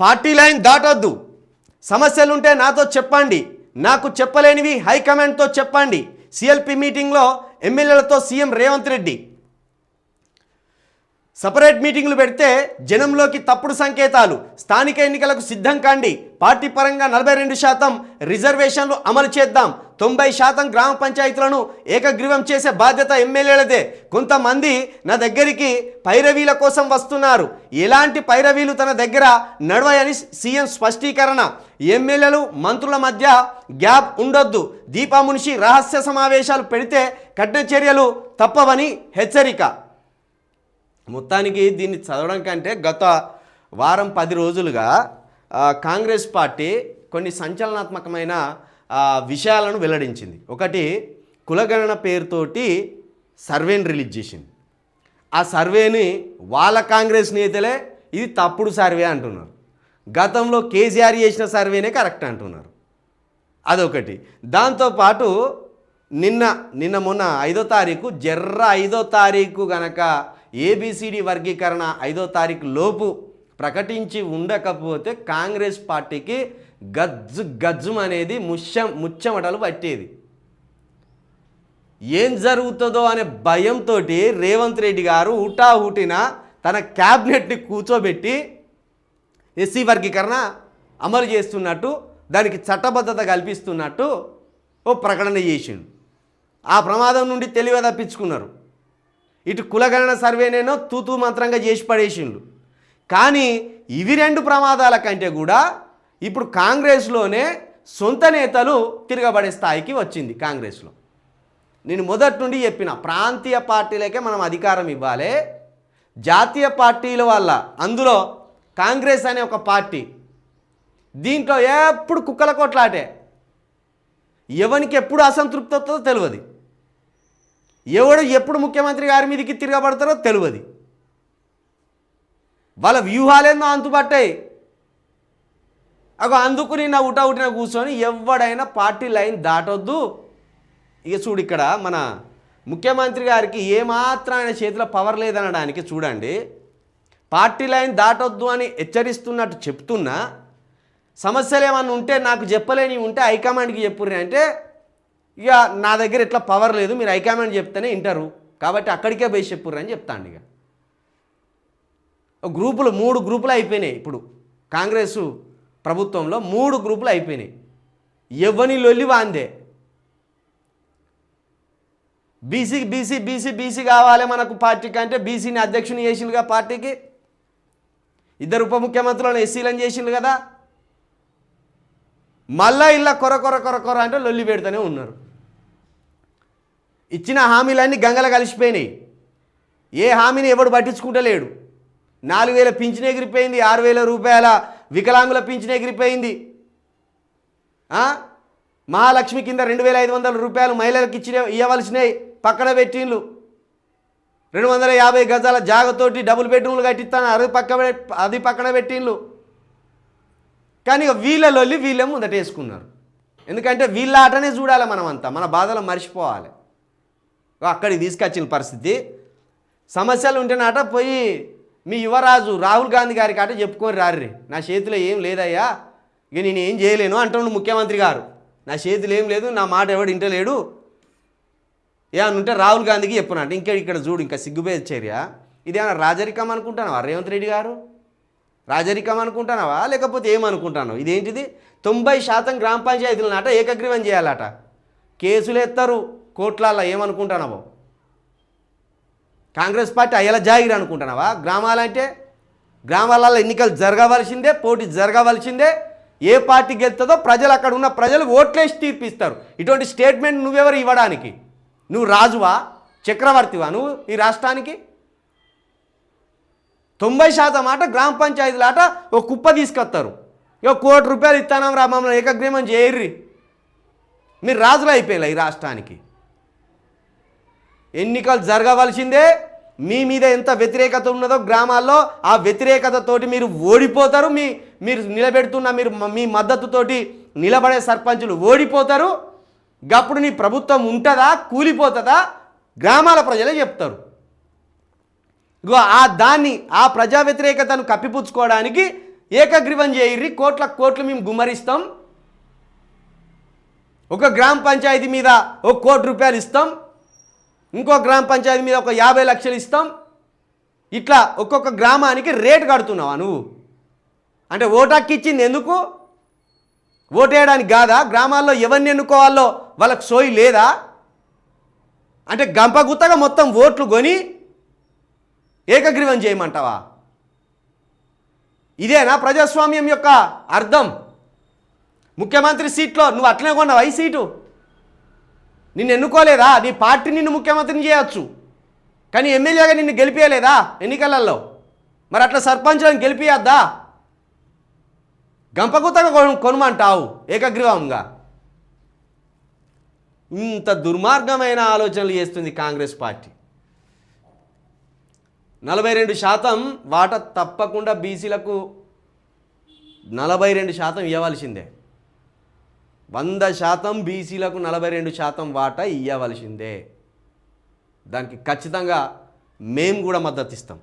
Party line దాటొద్దు. సమస్యలుంటే నాతో చెప్పండి. నాకు చెప్పలేనివి హైకమాండ్తో చెప్పండి. సిఎల్పి మీటింగ్లో ఎమ్మెల్యేలతో సీఎం రేవంత్ రెడ్డి. సపరేట్ మీటింగ్లు పెడితే జనంలోకి తప్పుడు సంకేతాలు స్థానిక ఎన్నికలకు సిద్ధం కాండి. పార్టీ పరంగా నలభై రెండు శాతం రిజర్వేషన్లు అమలు చేద్దాం. తొంభై శాతం గ్రామ పంచాయతీలను ఏకగ్రీవం చేసే బాధ్యత ఎమ్మెల్యేలదే. కొంతమంది నా దగ్గరికి పైరవీల కోసం వస్తున్నారు. ఎలాంటి పైరవీలు తన దగ్గర నడవయని సీఎం స్పష్టీకరణ. ఎమ్మెల్యేలు మంత్రుల మధ్య గ్యాప్ ఉండొద్దు. దీపా మునిషి రహస్య సమావేశాలు పెడితే కఠిన చర్యలు తప్పవని హెచ్చరిక. మొత్తానికి దీన్ని చదవడం కంటే గత వారం పది రోజులుగా కాంగ్రెస్ పార్టీ కొన్ని సంచలనాత్మకమైన విషయాలను వెల్లడించింది. ఒకటి కులగణన పేరుతోటి సర్వేని రిలీజ్ చేసింది. ఆ సర్వేని వాళ్ళ కాంగ్రెస్ నేతలే ఇది తప్పుడు సర్వే అంటున్నారు. గతంలో కేసీఆర్ చేసిన సర్వేనే కరెక్ట్ అంటున్నారు. అదొకటి. దాంతోపాటు నిన్న నిన్న మొన్న ఐదో తారీఖు జర్ర ఐదో తారీఖు గనక ఏబిసిడి వర్గీకరణ ఐదో తారీఖు లోపు ప్రకటించి ఉండకపోతే కాంగ్రెస్ పార్టీకి గజ్జు గజ్జుం అనేది ముచ్చం ముచ్చమటలు పట్టేది. ఏం జరుగుతుందో అనే భయంతో రేవంత్ రెడ్డి గారు హుటా హుటిన తన క్యాబినెట్ని కూర్చోబెట్టి ఎస్సీ వర్గీకరణ అమలు చేస్తున్నట్టు దానికి చట్టబద్ధత కల్పిస్తున్నట్టు ఓ ప్రకటన చేసిండు. ఆ ప్రమాదం నుండి తెలివి తప్పించుకున్నారు. ఇటు కులగణన సర్వేనేనో తూతూ మంత్రంగా చేసి పడేసిండు. కానీ ఇవి రెండు ప్రమాదాల కంటే కూడా ఇప్పుడు కాంగ్రెస్లోనే సొంత నేతలు తిరగబడే స్థాయికి వచ్చింది కాంగ్రెస్లో. నేను మొదటి నుండి చెప్పిన ప్రాంతీయ పార్టీలకే మనం అధికారం ఇవ్వాలి. జాతీయ పార్టీల వల్ల అందులో కాంగ్రెస్ అనే ఒక పార్టీ దీంట్లో ఎప్పుడు కుక్కల కొట్లాటే. ఎవరికి ఎప్పుడు అసంతృప్తి వస్తుందో తెలియదు. ఎవడు ఎప్పుడు ముఖ్యమంత్రి గారి మీదకి తిరగబడతారో తెలియదు. వాళ్ళ వ్యూహాలేందో అంతుపట్టాయి అగో అందుకు నిన్న ఉట ఉటిన కూర్చొని ఎవడైనా పార్టీ లైన్ దాటొద్దు. ఇక చూడు ఇక్కడ మన ముఖ్యమంత్రి గారికి ఏమాత్రం ఆయన చేతిలో పవర్ లేదనడానికి చూడండి. పార్టీ లైన్ దాటొద్దు అని హెచ్చరిస్తున్నట్టు చెప్తున్నా. సమస్యలు ఏమన్నా ఉంటే నాకు చెప్పలేని ఉంటే హైకమాండ్కి చెప్పుర్రి అంటే ఇక నా దగ్గర ఇట్లా పవర్ లేదు మీరు హైకమాండ్ చెప్తేనే వింటారు కాబట్టి అక్కడికే పోయి చెప్పుర్రి అని చెప్తాను ఇక. గ్రూపులు మూడు గ్రూపులు అయిపోయినాయి ఇప్పుడు. కాంగ్రెస్ ప్రభుత్వంలో మూడు గ్రూపులు అయిపోయినాయి. ఎవని లొల్లి వాందే? బీసీ బీసీ బీసీ బీసీ కావాలి మనకు పార్టీకి అంటే బీసీని అధ్యక్షుని చేసిండుగా పార్టీకి? ఇద్దరు ఉప ముఖ్యమంత్రులను ఎస్సీలను చేసిండు కదా? మళ్ళా ఇలా కొర కొర కొర కొర అంటే లొల్లి పెడుతూనే ఉన్నారు. ఇచ్చిన హామీలన్నీ గంగల కలిసిపోయినాయి. ఏ హామీని ఎవడు పట్టించుకుంటలేడు. నాలుగు వేల పింఛన్ ఎగిరిపోయింది ఆరు వేల రూపాయల వికలాంగుల పింఛన్ ఎగిరిపోయింది. మహాలక్ష్మి కింద రెండు వేల ఐదు వందల రూపాయలు మహిళలకు ఇచ్చిన ఇవ్వవలసినవి పక్కన పెట్టిండ్లు. రెండు వందల యాభై గజాల జాగతోటి డబుల్ బెడ్రూమ్లు కట్టిస్తాను అది పక్క అది పక్కన పెట్టిండ్లు. కానీ వీళ్ళలో వీళ్ళే ముందట వేసుకున్నారు. ఎందుకంటే వీళ్ళ ఆటనే చూడాలి మనం అంతా మన బాధలు మర్చిపోవాలి. అక్కడికి తీసుకొచ్చిన పరిస్థితి. సమస్యలు ఉంటేనట పోయి మీ యువరాజు రాహుల్ గాంధీ గారికి అట చెప్పుకొని రారి నా చేతిలో ఏం లేదయ్యా. ఇక నేను ఏం చేయలేను అంటున్నాడు ముఖ్యమంత్రి గారు. నా చేతిలో ఏం లేదు నా మాట ఎవడు ఇంటలేడు. ఏమన్నా ఉంటే రాహుల్ గాంధీకి చెప్పునంట ఇంకా ఇక్కడ చూడు ఇంకా సిగ్గుపోయే చర్య. ఇదేమన్నా రాజరికం అనుకుంటున్నావా రేవంత్ రెడ్డి గారు? రాజరికం అనుకుంటున్నావా? లేకపోతే ఏమనుకుంటున్నావు? ఇదేంటిది? తొంభై శాతం గ్రామ పంచాయతీల నాట ఏకగ్రీవం చేయాలట. కేసులు ఎత్తారు. కోట్లల్లో ఏమనుకుంటున్నావో? కాంగ్రెస్ పార్టీ అయ్యేలా జాగిరి అనుకుంటున్నావా? గ్రామాలంటే గ్రామాలలో ఎన్నికలు జరగవలసిందే పోటీ జరగవలసిందే. ఏ పార్టీ గెలుతుందో ప్రజలు అక్కడ ఉన్న ప్రజలు ఓట్లేసి తీర్పిస్తారు. ఇటువంటి స్టేట్మెంట్ నువ్వెవరు ఇవ్వడానికి? నువ్వు రాజువా? చక్రవర్తివా నువ్వు ఈ రాష్ట్రానికి? తొంభై శాతం ఆట గ్రామ పంచాయతీల ఆట ఒక కుప్ప తీసుకొస్తారు. ఇక కోటి రూపాయలు ఇస్తానం రా మమ్మల్ని ఏకగ్రీవం చేయర్రి. మీరు రాజులు అయిపోయారు ఈ రాష్ట్రానికి. ఎన్నికలు జరగవలసిందే మీ మీద ఎంత వ్యతిరేకత ఉన్నదో గ్రామాల్లో ఆ వ్యతిరేకతతోటి మీరు ఓడిపోతారు మీ మీరు నిలబెడుతున్న మీరు మీ మద్దతుతోటి నిలబడే సర్పంచులు ఓడిపోతారు. గప్పుడు నీ ప్రభుత్వం ఉంటుందా కూలిపోతుందా? గ్రామాల ప్రజలే చెప్తారు. ఇగో ఆ దాన్ని ఆ ప్రజా వ్యతిరేకతను కప్పిపుచ్చుకోవడానికి ఏకగ్రీవం చేయర్రి కోట్ల కోట్లు మేము గుమ్మరిస్తాం. ఒక గ్రామ పంచాయతీ మీద ఒక కోటి రూపాయలు ఇస్తాం. ఇంకో గ్రామ పంచాయతీ మీద ఒక యాభై లక్షలు ఇస్తాం. ఇట్లా ఒక్కొక్క గ్రామానికి రేటు కడుతున్నావా నువ్వు? అంటే ఓటాకి ఇచ్చింది ఎందుకు? ఓటేయడానికి కాదా? గ్రామాల్లో ఎవరిని ఎన్నుకోవాలో? వాళ్ళకి సోయి లేదా? అంటే గంపగుత్తగా మొత్తం ఓట్లు కొని ఏకగ్రీవం చేయమంటావా? ఇదేనా ప్రజాస్వామ్యం యొక్క అర్థం? ముఖ్యమంత్రి సీట్లో నువ్వు అట్లనే కొన్నావు ఈ సీటు? నిన్ను ఎన్నుకోలేదా? నీ పార్టీ నిన్ను ముఖ్యమంత్రిని చేయొచ్చు. కానీ ఎమ్మెల్యేగా నిన్ను గెలిపించలేదా ఎన్నికలలో? మరి అట్లా సర్పంచులను గెలిపియద్దా? గంపగుతగా కొను కొనమంటావు ఏకగ్రీవంగా. ఇంత దుర్మార్గమైన ఆలోచనలు చేస్తుంది కాంగ్రెస్ పార్టీ. నలభై రెండు శాతం వాటా తప్పకుండా బీసీలకు నలభై రెండు శాతం ఇవ్వవలసిందే. వంద శాతం బీసీలకు నలభై రెండు శాతం వాటా ఇవ్వవలసిందే దానికి ఖచ్చితంగా మేము కూడా మద్దతు ఇస్తాం